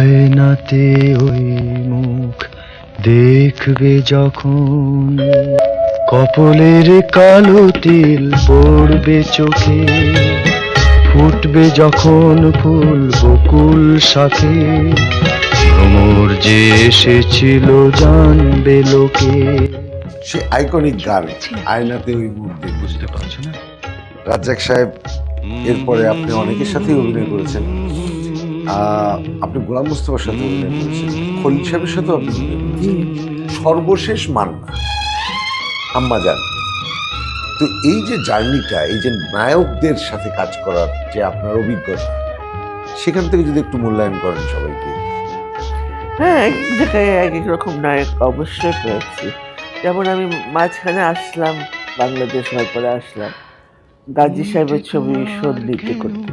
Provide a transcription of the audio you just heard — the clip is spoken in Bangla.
আয়নাতে ওই মুখ দেখবে যখন। কপলের কালো তিল পড়বে চোখে ফুটবে যখন ফুল বকুল সাথে ভ্রমর যে এসেছিল জানবে লোকে। সে আইকনিক গান আয়নাতে ওই মুখ বুঝতে পারছ না। রাজ্জাক সাহেব এরপরে আপনি অনেকের সাথেই অভিনয় করেছেন। আপনি গোলাম মুস্তফার সাথে অভিনয় করেছেন। খলিল সাহেবের সাথেও আপনি সর্বশেষ মান্না আম্মা যান তো এই যে জার্নিটা এই যে নায়কদের সাথে কাজ করার যে আপনার অভিজ্ঞতা সেখান থেকে যদি একটু মূল্যায়ন করেন সবাইকে। হ্যাঁ এক এক জায়গায় এক এক রকম নায়ক অবশ্যই পেয়েছি। যেমন আমি মাঝখানে আসলাম বাংলাদেশ হওয়ার পরে আসলাম। গাজী সাহেবের ছবি সন্ধিতে করতে